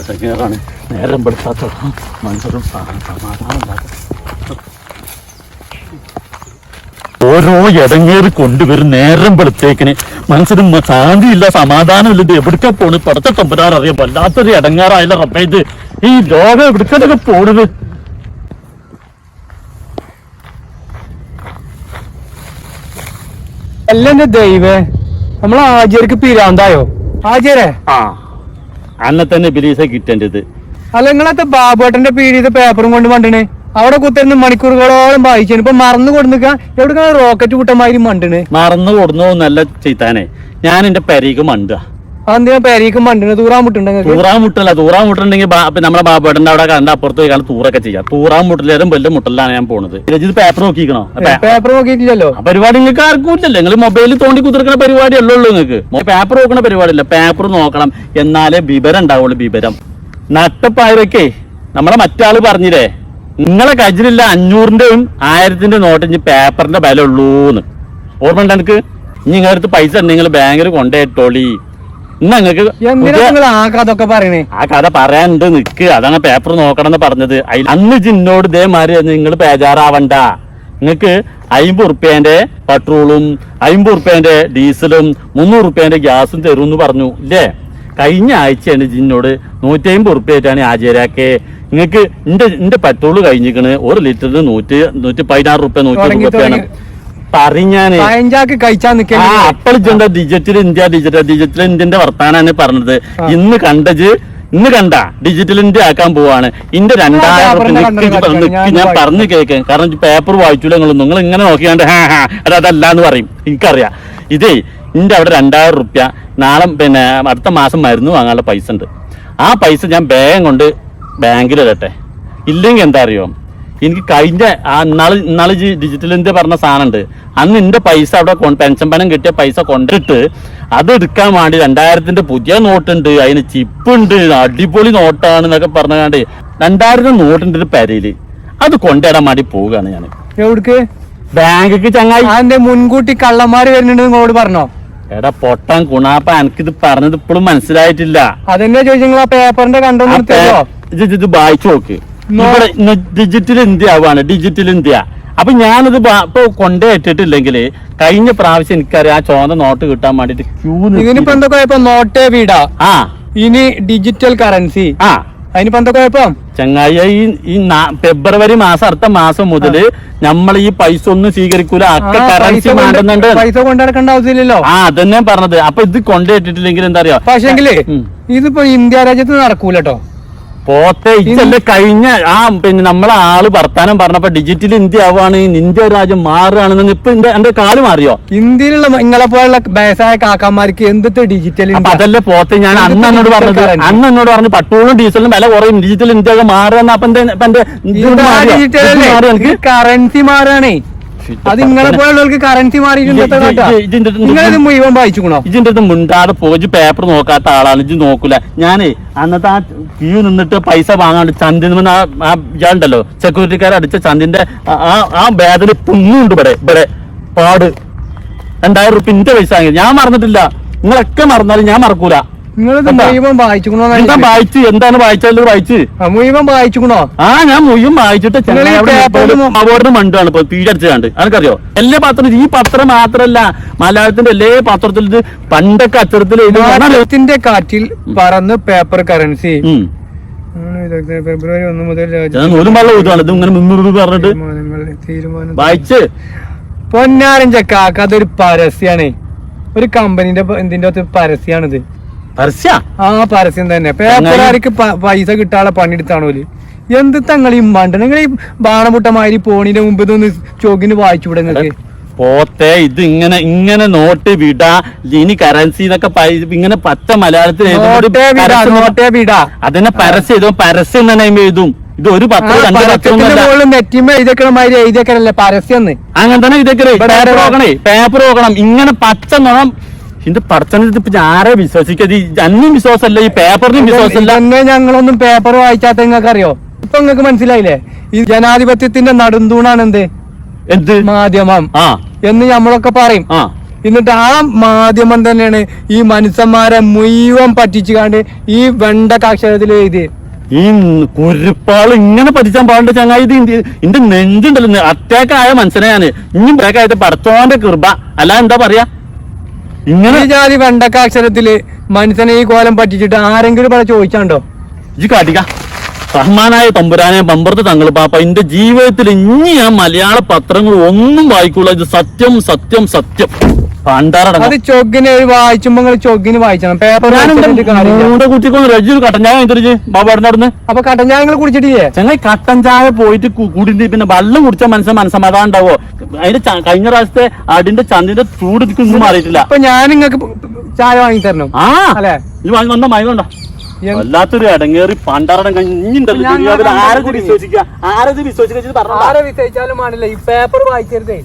ഇടങ്ങേറാണ് നേരം പെടുത്താത്ത മനുഷ്യരും സമാധാനം ഓരോ ഇടങ്ങേറി കൊണ്ടുവരും നേരം വെളുത്തേക്കിന് മനസ്സിനും ശാന്തിയില്ല സമാധാനമില്ല. ഇത് എവിടുക്ക പോണ്? പടച്ച തമ്പുരാൻ അറിയാം. വല്ലാത്തൊരു ഇടങ്ങാറായില്ല റബ്ബേ ഇത്. ഈ ലോകം എവിടുക്കൊക്കെ പോണത്? അല്ലെന്റെ ദൈവേ നമ്മളെ ആചാര്യക്ക് പിരാന്തായോ? ആചാരേ ആ. അന്നെ തന്നെ ബിലീസ കിട്ടേണ്ടത്. അല്ല നിങ്ങളത്തെ ബാബുവേട്ടന്റെ പീഡിയത്തെ പേപ്പറും കൊണ്ട് മണ്ടണ്? അവിടെ കുത്തിരുന്ന് മണിക്കൂറുകളോളം വായിച്ചു ഇപ്പൊ മറന്നു കൊടുക്കുക എവിടെ റോക്കറ്റ് കൂട്ടമാതിരി മണ്ടണ്? മറന്നു കൊടുന്നു നല്ല ചീത്താനെ. ഞാൻ എന്റെ പെരീക്ക് മണ്ട അതെന്തിനാ പേരേക്ക് മണ്ടണ് തൂറാൻ മുട്ടുണ്ടെങ്കിൽ തൂറാൻ മുട്ടല്ല തൂറാൻ മുട്ടുണ്ടെങ്കിൽ നമ്മളെ ബാബേട്ടന്റെ അവിടെ കണ്ട അപ്പുറത്ത് കാണാൻ തൂറൊക്കെ ചെയ്യാം. തൂറാൻ മുട്ടിലേരും വലിയ മുട്ടലാണ് ഞാൻ പോണത്. ഇത് പേപ്പർ നോക്കിക്കണോ? പേപ്പർ നോക്കിയിട്ടില്ലല്ലോ. പരിപാടി നിങ്ങൾക്ക് ആർക്കും ഇല്ലല്ലോ. നിങ്ങൾ മൊബൈലിൽ തോണ്ടി കുത്തിരിക്കുന്ന പരിപാടി അല്ലേ ഉള്ളൂ നിങ്ങൾക്ക് പേപ്പർ നോക്കുന്ന പരിപാടി ഇല്ല പേപ്പർ നോക്കണം. എന്നാലേ വിവരം ഉണ്ടാവുള്ളൂ വിവരം. നട്ടപ്പായവക്കേ നമ്മളെ മറ്റാൾ പറഞ്ഞില്ലേ? നിങ്ങളെ കജിലില്ല അഞ്ഞൂറിന്റെയും ആയിരത്തിന്റെ നോട്ട് ഇനി പേപ്പറിന്റെ ബലമുള്ളൂന്ന് ഓർമ്മ ഉണ്ട് എനിക്ക് ഇനി നിങ്ങളുടെ അടുത്ത് പൈസ ഉണ്ടെങ്കിൽ ബാങ്കിൽ കൊണ്ടേട്ടോളി എന്തിനാ നിങ്ങൾ ആ കഥ ഒക്കെ പറയണേ? ആ കഥ പറയാനുണ്ട് നിക്ക്. അതാണ് പേപ്പർ നോക്കണം എന്ന് പറഞ്ഞത് അന്ന് ജിന്നോട് ഇതേമാതിരി നിങ്ങൾ ബേജാറാവണ്ട. നിങ്ങക്ക് അയിമ്പത് ഉറുപ്പ്യന്റെ പെട്രോളും അയിമ്പത് ഉറുപ്പ്യന്റെ ഡീസലും മുന്നൂറ് ഉറുപ്പ്യന്റെ ഗ്യാസും തരും എന്ന് പറഞ്ഞു ഇല്ലേ? കഴിഞ്ഞ ആഴ്ചയാണ് ജിന്നോട് നൂറ്റി അമ്പത് ഉറുപ്പ്യായിട്ടാണ് ഹാജരാക്കെ നിങ്ങക്ക് എന്റെ എന്റെ പെട്രോൾ കഴിഞ്ഞിക്കണ് ഒരു ലിറ്ററിന് നൂറ്റി നൂറ്റി പതിനാറ് റുപ്യ നൂറ്റി തുടങ്ങി, തുടങ്ങി. പറഞ്ഞാന്. പഴഞ്ചാക്ക് കഴിച്ചാ നിക്കാ അപ്പളിച്ചുണ്ട് അപ്പോൾ ഡിജിറ്റൽ ഇന്ത്യ ഡിജിറ്റൽ ഡിജിറ്റൽ ഇന്ത്യന്റെ വർത്താനാണ് പറഞ്ഞത്. ഇന്ന് കണ്ടത് ഇന്ന് കണ്ട ഡിജിറ്റൽ ഇന്ത്യ ആക്കാൻ പോവാണ്. ഇന്റെ രണ്ടായിരം ഞാൻ ഞാൻ പറഞ്ഞു കേൾക്കാം കാരണം പേപ്പർ വായിച്ചൂല നിങ്ങൾ നിങ്ങൾ ഇങ്ങനെ നോക്കിയാണ്ട് ഹാ ഹാ അത് അതല്ല എന്ന് പറയും. എനിക്കറിയാം. ഇതേ ഇന്റെ അവിടെ രണ്ടായിരം റുപ്യ. നാളെ പിന്നെ അടുത്ത മാസം മരുന്ന് വാങ്ങാനുള്ള പൈസ ഉണ്ട്. ആ പൈസ ഞാൻ ബാങ്ക് കൊണ്ട് ബാങ്കിൽ ഇടട്ടെ. ഇല്ലെങ്കിൽ എന്താ അറിയോ? എനിക്ക് കഴിഞ്ഞ ആ ഇന്നാൾ ഇന്നാൾ ഡിജിറ്റൽ ഇന്ത്യ പറഞ്ഞ സാധനമുണ്ട് അന്ന് എന്റെ പൈസ അവിടെ പെൻഷൻ പണം കിട്ടിയ പൈസ കൊണ്ടിട്ട് അത് എടുക്കാൻ വേണ്ടി രണ്ടായിരത്തിന്റെ പുതിയ നോട്ടുണ്ട്. അതിന് ചിപ്പ് ഉണ്ട് അടിപൊളി നോട്ടാണ് എന്നൊക്കെ പറഞ്ഞാണ്ട് രണ്ടായിരം നോട്ടുണ്ട് ഒരു പെരയിൽ. അത് കൊണ്ടിടാൻ വേണ്ടി പോവുകയാണ് ഞാൻ എവിടേക്ക്? ബാങ്കിക്ക് ചങ്ങായി. അതിന്റെ മുൻകൂട്ടി കള്ളന്മാര് വരുന്നുണ്ട് നിങ്ങളോട് പറഞ്ഞോ? എടാ പൊട്ടൻ കുണാപ്പ എനിക്കിത് പറഞ്ഞത് ഇപ്പോഴും മനസ്സിലായിട്ടില്ല. അതെന്നെ ചോദിച്ചു നിങ്ങൾ ആ പേപ്പറിന്റെ കണ്ടോ വായിച്ചു നോക്ക്. ഡിജിറ്റൽ ഇന്ത്യ ആവാണ് ഡിജിറ്റൽ ഇന്ത്യ. അപ്പൊ ഞാനത് ഇപ്പൊ കൊണ്ടേറ്റിട്ടില്ലെങ്കിൽ കഴിഞ്ഞ പ്രാവശ്യം എനിക്കറിയാം ആ ചോന്ന നോട്ട് കിട്ടാൻ വേണ്ടിട്ട് ക്യൂ ഇതിനിപ്പോ എന്തൊക്കെ നോട്ടേ വീടാ? ആ. ഇനി ഡിജിറ്റൽ കറൻസി ആ. അതിനിപ്പോ എന്താ കുഴപ്പം ചങ്ങായി ഈ ഈ ഫെബ്രുവരി മാസം അടുത്ത മാസം മുതൽ നമ്മൾ ഈ പൈസ ഒന്നും സ്വീകരിക്കൂല. അക്ക കറൻസി മാറ്റുന്നുണ്ട് പൈസ കൊണ്ടുനടക്കേണ്ട ആവശ്യമില്ലല്ലോ. ആ അതന്നെ പറഞ്ഞത്. അപ്പൊ ഇത് കൊണ്ടുപോയിട്ടില്ലെങ്കിൽ എന്താ അറിയോ? പക്ഷേ. ഇതിപ്പോ ഇന്ത്യ രാജ്യത്ത് നടക്കൂല കേട്ടോ പോത്തെ ഇതല്ലേ കഴിഞ്ഞ ആ പിന്നെ നമ്മളെ ആൾ വർത്താനം പറഞ്ഞപ്പോ ഡിജിറ്റൽ ഇന്ത്യ ആവാണ് ഇന്ത്യ രാജ്യം മാറുകയാണെന്ന് ഇപ്പൊ എന്റെ എന്റെ കാൽ മാറിയോ? ഇന്ത്യയിലുള്ള നിങ്ങളെ പോലുള്ള ബേസായ കാക്കാമാർക്ക് എന്തൊക്കെ ഡിജിറ്റൽ അതല്ല പോത്തെ ഞാൻ അന്ന് എന്നോട് പറഞ്ഞത് അന്ന് എന്നോട് പറഞ്ഞു പട്ടോളും ഡീസലും വില കുറയും ഡിജിറ്റൽ ഇന്ത്യ ഒക്കെ മാറുക അപ്പൊ എന്റെ? കറൻസി മാറാണേ. അത് നിങ്ങളെ പോലുള്ളവർക്ക് കറൻസി മാറിയിട്ടുണ്ട് മുഴുവൻ വായിച്ചുക്കണോ? ഇതിന്റെ മുണ്ടാതെ പോയി പേപ്പർ നോക്കാത്ത ആളാണ് ഇത് നോക്കൂല. ഞാനേ അന്നത്തെ ആ ക്യൂ നിന്നിട്ട് പൈസ വാങ്ങാണ്ട് ചന്തിന് ആ ഇയാളുണ്ടല്ലോ സെക്യൂരിറ്റിക്കാർ അടിച്ച ചന്ദിന്റെ ആ- ആ ബാഗിൽ പുണ്ണുണ്ട് ഇവിടെ ഇവിടെ. പാട്. രണ്ടായിരം റുപ്യ പൈസ വാങ്ങി. ഞാൻ മറന്നിട്ടില്ല. നിങ്ങളൊക്കെ മറന്നാലും ഞാൻ മറക്കൂല. എന്താ? വായിച്ച്? എന്താണ് വായിച്ചാലും വായിച്ച്. മുഴുവൻ വായിച്ചുക്കണോ? ആ ഞാൻ മുഴുവൻ വായിച്ചിട്ട് അവാർഡിന് മണ്ടാണ് ഇപ്പൊ എല്ലാ പത്രം ഈ പത്രം മാത്രല്ല മലയാളത്തിന്റെ എല്ലാ പത്രത്തിൽ ഇത് പണ്ടൊക്കെ അച്ചടത്തിൽ മലയാളത്തിന്റെ കാറ്റിൽ പറന്ന് പേപ്പർ കറൻസി ഫെബ്രുവരി ഒന്ന് മുതൽ നൂലും വെള്ളം ഊതുവാണ് ഇത് ഇങ്ങനെ മുന്നൂറ് പറഞ്ഞിട്ട്. തീരുമാനം വായിച്ച്. പൊന്നാരൻ ചക്കാക്ക അതൊരു പരസ്യാണ്. ഒരു കമ്പനിന്റെ എന്തിന്റെ പരസ്യാണിത്. പരസ്യ ആ പരസ്യം തന്നെ. പേപ്പറുകാർക്ക് പൈസ കിട്ടാനുള്ള പണിയെടുത്താണോ എന്ത് തങ്ങൾ ഈ മണ്ട നിങ്ങൾ ഈ ബാണമുട്ടമാരി പോണിന്റെ മുമ്പ് ഇതൊന്ന് ചോക്കിന് വായിച്ചുവിടെ നിങ്ങൾക്ക് പോത്തെ ഇത് ഇങ്ങനെ ഇങ്ങനെ നോട്ട് വിട. ഇനി കറൻസി എന്നൊക്കെ ഇങ്ങനെ പച്ച മലയാളത്തിൽ വിടാ പരസ്യം- എഴുതും. പരസ്യം തന്നെ എഴുതും. ഇത് ഒരു പത്രം അങ്ങനെ തന്നെ ഇതൊക്കെ പേപ്പർ ആരാ? നോക്കണേ പേപ്പർ നോക്കണം ഇങ്ങനെ പച്ച നോണം ഇതിന്റെ പടച്ചനെ ഇപ്പൊ ആരെ വിശ്വസിക്കത് അന്നും വിശ്വാസമല്ല ഈ പേപ്പറിനും വിശ്വാസമല്ല. ഇതന്നെ ഞങ്ങളൊന്നും പേപ്പർ വായിച്ചാത്ത നിങ്ങൾക്ക് അറിയോ ഇപ്പൊ നിങ്ങൾക്ക് മനസ്സിലായില്ലേ? ഈ ജനാധിപത്യത്തിന്റെ നടുന്തൂണാണ് എന്ത്? എന്ത്? മാധ്യമം. ആ. എന്ന് നമ്മളൊക്കെ പറയും. ആ. എന്നിട്ട് ആ മാധ്യമം തന്നെയാണ് ഈ മനുഷ്യന്മാരെ മുഴുവൻ പറ്റിച്ചുകാണ്ട് ഈ വെണ്ട കാക്ഷരത്തിൽ എഴുതി ഈ കുരുപ്പാൾ ഇങ്ങനെ പഠിച്ചാൻ പാടില്ല ചങ്ങായി. ഇത് ഇന്റെ നെഞ്ചുണ്ടല്ലോ. അറ്റാക്ക് ആയ മനുഷ്യനെയാണ്. ഇനി ആയിട്ട് പടത്തോന്റെ കൃപ. അല്ല എന്താ പറയാ? ഇങ്ങനെ ജാതി വെണ്ടക്ക അക്ഷരത്തിൽ മനുഷ്യനെ ഈ കോലം പറ്റിച്ചിട്ട് ആരെങ്കിലും ഇവിടെ ചോദിച്ചാണ്ടോ? ഇജ്ജ് കാട്ടിക്ക. റഹ്മാനായ തമ്പുരാനെ പമ്പറത്ത് തങ്ങൾ പാപ്പ. എന്റെ ജീവിതത്തിൽ ഇനി ഞാൻ മലയാള പത്രങ്ങൾ ഒന്നും വായിക്കൂല. ഇത് സത്യം സത്യം സത്യം. കട്ടഞ്ചായ അത് ചൊഗിന് വായിച്ചുമ്പോ നിങ്ങൾ ചൊഗിന് വായിച്ചണം. പേപ്പർ മൂടെ കട്ടൻ ചായ വാങ്ങിച്ചു ബാബാടിന്റെ അവിടുന്ന്. അപ്പൊ കട്ടൻ ചായ നിങ്ങൾ കുടിച്ചിട്ടില്ലേ? ചങ്ങായി കട്ടൻ ചായ പോയിട്ട് കു- പിന്നെ വെള്ളം കുടിച്ച മനസ്സ മനസ്സമാധാനം ഉണ്ടാവോ? അതിന്റെ കഴിഞ്ഞ പ്രാവശ്യത്തെ അടിന്റെ ചന്ദിന്റെ ചൂട് മാറിയിട്ടില്ല. അപ്പൊ ഞാൻ നിങ്ങൾക്ക് ചായ വാങ്ങി തരണം. ആ. അല്ലേ? ഈ വാങ്ങി വന്ന? വല്ലാത്തൊരു ഇടങ്ങേറി പണ്ടാറടം കഴിഞ്ഞിട്ടുണ്ടല്ലോ വിശ്വസിക്കാൻ വിശ്വസിക്കുക ആരത് വിശ്വസിക്കുക പറഞ്ഞോ? ആരെ വിശ്വസിച്ചാലും ആണില്ല ഈ പേപ്പർ വായിക്കരുതേ.